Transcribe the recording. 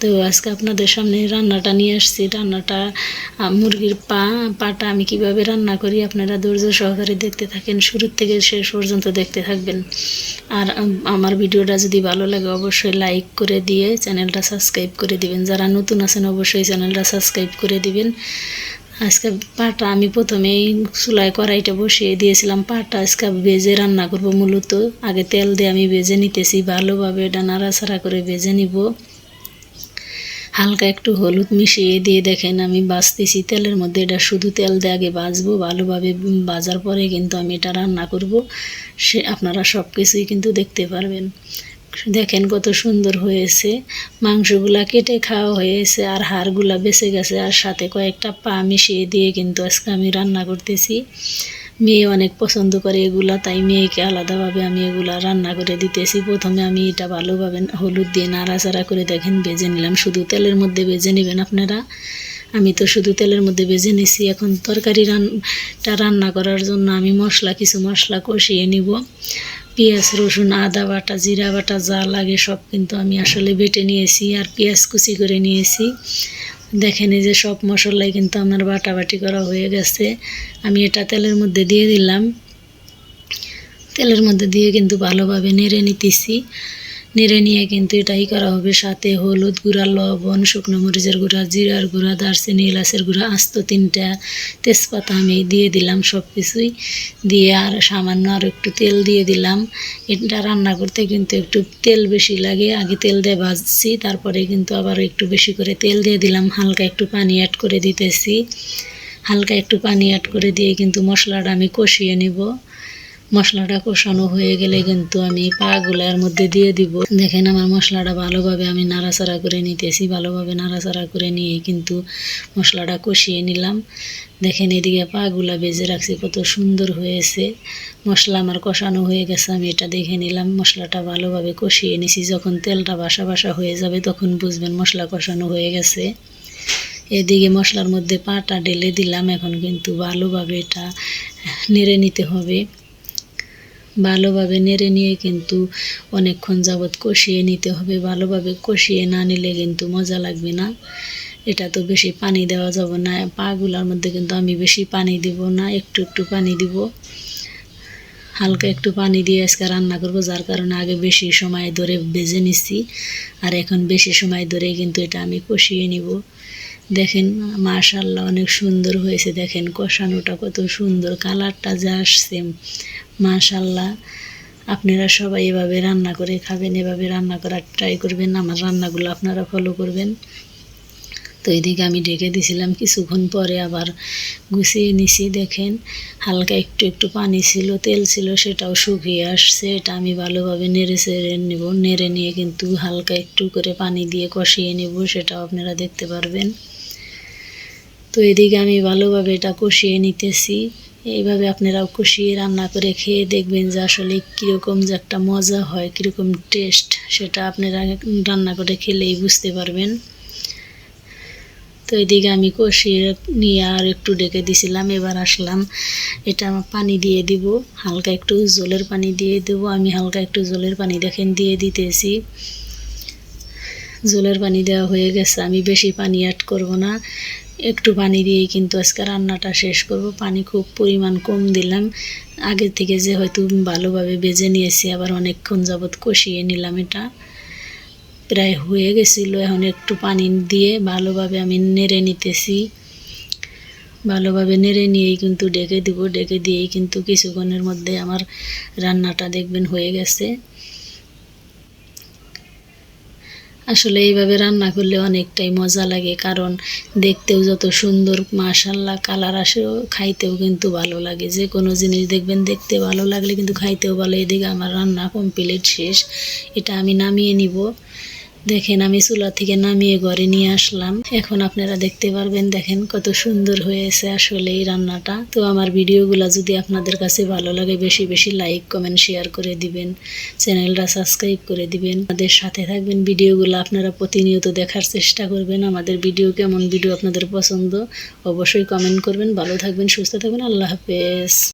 তো আজকে আপনাদের সামনে রান্নাটা নিয়ে আসছি। রান্নাটা মুরগির পা, পাটা আমি কীভাবে রান্না করি আপনারা ধৈর্য সহকারে দেখতে থাকেন। শুরু থেকে শেষ পর্যন্ত দেখতে থাকবেন। আর আমার ভিডিওটা যদি ভালো লাগে অবশ্যই লাইক করে দিয়ে চ্যানেলটা সাবস্ক্রাইব করে দিবেন। যারা নতুন আছেন অবশ্যই চ্যানেলটা সাবস্ক্রাইব করে দিবেন। আজকে পাটা আমি প্রথমেই চুলায় কড়াইটা বসিয়ে দিয়েছিলাম। পাটা আজকে ভেজে রান্না করব মূলত। আগে তেল দিয়ে আমি ভেজে নিতেছি। ভালোভাবে এটা নাড়াচাড়া করে ভেজে নিব। হালকা একটু হলুদ মিশিয়ে দিয়ে দেখেন, আমি বাছতেছি তেলের মধ্যে এটা শুধু তেল দিয়ে আগে বাজবো ভালোভাবে বাজার পরে কিন্তু আমি এটা রান্না করব। সে আপনারা সব কিছুই কিন্তু দেখতে পারবেন। দেখেন কত সুন্দর হয়েছে। মাংসগুলা কেটে খাওয়া হয়েছে আর হাড়গুলা বেঁচে গেছে। আর সাথে কয়েকটা পা মিশিয়ে দিয়ে কিন্তু আজকে আমি রান্না করতেছি। মেয়ে অনেক পছন্দ করে এগুলা, তাই মেয়েকে আলাদাভাবে আমি এগুলা রান্না করে দিতেছি। প্রথমে আমি এটা ভালোভাবে হলুদ দিয়ে নাড়াচাড়া করে দেখেন বেজে নিলাম। শুধু তেলের মধ্যে বেজে নেবেন আপনারা। আমি তো শুধু তেলের মধ্যে বেজে নিছি। এখন তরকারি রান্নাটা রান্না করার জন্য আমি মশলা, কিছু মশলা কষিয়ে নিব। পেঁয়াজ, রসুন, আদা বাটা, জিরা বাটা যা লাগে সব কিন্তু আমি আসলে বেটে নিয়েছি আর পেঁয়াজ কুচি করে নিয়েছি। দেখেন এই যে সব মশলাই কিন্তু আমার বাটাবাটি করা হয়ে গেছে। আমি এটা তেলের মধ্যে দিয়ে দিলাম। তেলের মধ্যে দিয়ে কিন্তু ভালোভাবে নেড়ে নিতেছি। নেড়ে নিয়ে কিন্তু এটাই করা হবে। সাথে হলুদ গুঁড়া, লবণ, শুকনো মরিচের গুঁড়া, জিরার গুঁড়া, দারচিনি, এলাচের গুঁড়া, আস্ত তিনটা তেজপাতা আমি দিয়ে দিলাম সব কিছুই দিয়ে আর সামান্য আর একটু তেল দিয়ে দিলাম। এটা রান্না করতে কিন্তু একটু তেল বেশি লাগে। আগে তেল দিয়ে ভাজছি, তারপরে কিন্তু আবার একটু বেশি করে তেল দিয়ে দিলাম। হালকা একটু পানি অ্যাড করে দিতেছি। হালকা একটু পানি অ্যাড করে দিয়ে কিন্তু মশলাটা আমি কষিয়ে নিব। মশলাটা কষানো হয়ে গেলে কিন্তু আমি পাগুলার মধ্যে দিয়ে দিব। দেখেন আমার মশলাটা ভালোভাবে আমি নাড়াচাড়া করে নিতেছি, ভালোভাবে নাড়াচাড়া করে নিয়ে কিন্তু মশলাটা কষিয়ে নিলাম। দেখেন এদিকে পাগুলা বেজে রাখছি, কত সুন্দর হয়েছে। মশলা আমার কষানো হয়ে গেছে, আমি এটা দেখে নিলাম। মশলাটা ভালোভাবে কষিয়ে নিছি, যখন তেলটা বাসা বাসা হয়ে যাবে তখন বুঝবেন মশলা কষানো হয়ে গেছে। এদিকে মশলার মধ্যে পাটা ঢেলে দিলাম, এখন কিন্তু ভালোভাবে এটা নেড়ে নিতে হবে। ভালোভাবে নেড়ে নিয়ে কিন্তু অনেকক্ষণ যাবৎ কষিয়ে নিতে হবে। ভালোভাবে কষিয়ে না নিলে কিন্তু মজা লাগবে না। এটা তো বেশি পানি দেওয়া যাবে না। পাগুলার মধ্যে কিন্তু আমি বেশি পানি দিব না, একটু একটু পানি দিব। হালকা একটু পানি দিয়ে আজকে রান্না করব, যার কারণে আগে বেশি সময় ধরে ভেজে নিচ্ছি আর এখন বেশি সময় ধরে কিন্তু এটা আমি কষিয়ে নিব। দেখেন মাশাল্লাহ অনেক সুন্দর হয়েছে। দেখেন, কষানোটা কত সুন্দর, কালারটা যা আসছে মাশাল্লাহ আপনারা সবাই এভাবে রান্না করে খাবেন, এভাবে রান্না করার ট্রাই করবেন, আমার রান্নাগুলো আপনারা ফলো করবেন। তো এদিকে আমি ডেকে দিছিলাম, কিছুক্ষণ পরে আবার গুছিয়ে নিছি, দেখেন। হালকা একটু একটু পানি ছিল, তেল ছিল, সেটাও শুকিয়ে আসছে। এটা আমি ভালোভাবে নেড়ে চেড়ে নেব, নেড়ে নিয়ে কিন্তু হালকা একটু করে পানি দিয়ে কষিয়ে নেব, সেটাও আপনারা দেখতে পারবেন। তো এদিকে আমি ভালোভাবে এটা কষিয়ে নিতেছি। এইভাবে আপনারাও কষিয়ে রান্না করে খেয়ে দেখবেন যে আসলে কীরকম যে একটা মজা হয়, কীরকম টেস্ট সেটা আপনারা রান্না করে খেলেই বুঝতে পারবেন। তো এদিকে আমি কষিয়ে নিয়ে আর একটু ডেকে দিছিলাম, এবার আসলাম। এটা আমার পানি দিয়ে দিব, হালকা একটু জলের পানি দিয়ে দেবো। আমি হালকা একটু জলের পানি দেখেন দিয়ে দিতেছি। জলের পানি দেওয়া হয়ে গেছে, আমি বেশি পানি অ্যাড করব না। একটু পানি দিয়েই কিন্তু আজকে রান্নাটা শেষ করব। পানি খুব পরিমাণ কম দিলাম। আগে থেকে যে হয়তো ভালোভাবে বেজে নিয়েছি, আবার অনেকক্ষণ যাবৎ কষিয়ে নিলাম এটা। প্রায় হয়ে গেছিল, এখন একটু পানি দিয়ে ভালোভাবে আমি নেড়ে নিতেছি। ভালোভাবে নেড়ে নিয়েই কিন্তু ডেকে দিব। ডেকে দিয়েই কিন্তু কিছুক্ষণের মধ্যে আমার রান্নাটা দেখবেন হয়ে গেছে। আসলে এইভাবে রান্না করলে অনেকটাই মজা লাগে, কারণ দেখতেও যত সুন্দর মাশাল্লাহ কালার আসে, খাইতেও কিন্তু ভালো লাগে। যে কোনো জিনিস দেখবেন দেখতে ভালো লাগলে কিন্তু খাইতেও ভালো। এদিকে আমার রান্না কমপ্লিট শেষ। এটা আমি নামিয়ে নিব। দেখেন, আমি চুলা থেকে নামিয়ে ঘরে নিয়ে আসলাম। এখন আপনারা দেখতে পারবেন, দেখেন কত সুন্দর হয়েছে আসলে এই রান্নাটা। তো আমার ভিডিওগুলো যদি আপনাদের কাছে ভালো লাগে, বেশি বেশি লাইক, কমেন্ট, শেয়ার করে দিবেন। চ্যানেলটা সাবস্ক্রাইব করে দিবেন। আমাদের সাথে থাকবেন, ভিডিওগুলো আপনারা প্রতিনিয়ত দেখার চেষ্টা করবেন। আমাদের ভিডিও কেমন ভিডিও আপনাদের পছন্দ, অবশ্যই কমেন্ট করবেন। ভালো থাকবেন, সুস্থ থাকবেন। আল্লাহ হাফেজ।